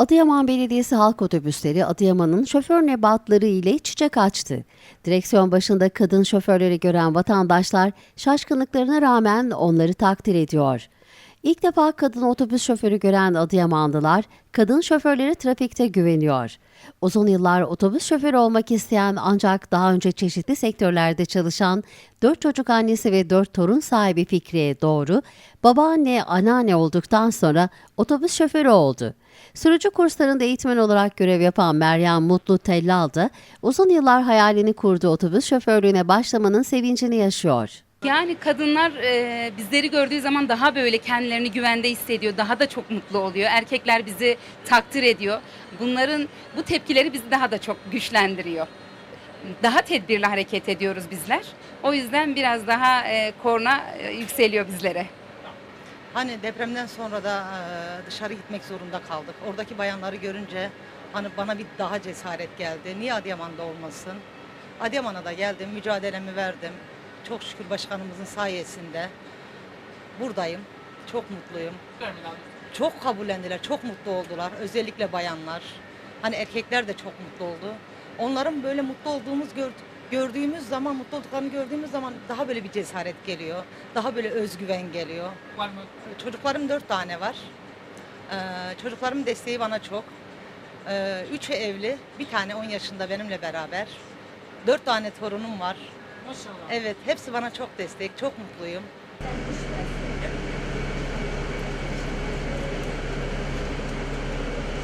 Adıyaman Belediyesi halk otobüsleri Adıyaman'ın şoför nebatları ile çiçek açtı. Direksiyon başında kadın şoförleri gören vatandaşlar şaşkınlıklarına rağmen onları takdir ediyor. İlk defa kadın otobüs şoförü gören Adıyamanlılar, kadın şoförleri trafikte güveniyor. Uzun yıllar otobüs şoförü olmak isteyen ancak daha önce çeşitli sektörlerde çalışan dört çocuk annesi ve dört torun sahibi Fikriye Doğru, babaanne, anneanne olduktan sonra otobüs şoförü oldu. Sürücü kurslarında eğitmen olarak görev yapan Meryem Mutlu Tellal da uzun yıllar hayalini kurduğu otobüs şoförlüğüne başlamanın sevincini yaşıyor. Yani kadınlar e, bizleri gördüğü zaman daha böyle kendilerini güvende hissediyor, daha da çok mutlu oluyor. Erkekler bizi takdir ediyor. Bunların bu tepkileri bizi daha da çok güçlendiriyor. Daha tedbirli hareket ediyoruz bizler. O yüzden biraz daha e, korna e, yükseliyor bizlere. Hani depremden sonra da e, dışarı gitmek zorunda kaldık. Oradaki bayanları görünce hani bana bir daha cesaret geldi. Niye Adıyaman'da olmasın? Adıyaman'a da geldim, mücadelemi verdim. Çok şükür başkanımızın sayesinde buradayım. Çok mutluyum. Çok kabullendiler, çok mutlu oldular. Özellikle bayanlar. Hani erkekler de çok mutlu oldu. Onların böyle mutlu olduğumuz gör- gördüğümüz zaman, mutlu olduklarını gördüğümüz zaman daha böyle bir cesaret geliyor. Daha böyle özgüven geliyor. Var mı? Çocuklarım dört tane var. Ee, çocuklarımın desteği bana çok. Ee, üçü evli, bir tane 10 yaşında benimle beraber. Dört tane torunum var. Maşallah. Evet, hepsi bana çok destek, çok mutluyum.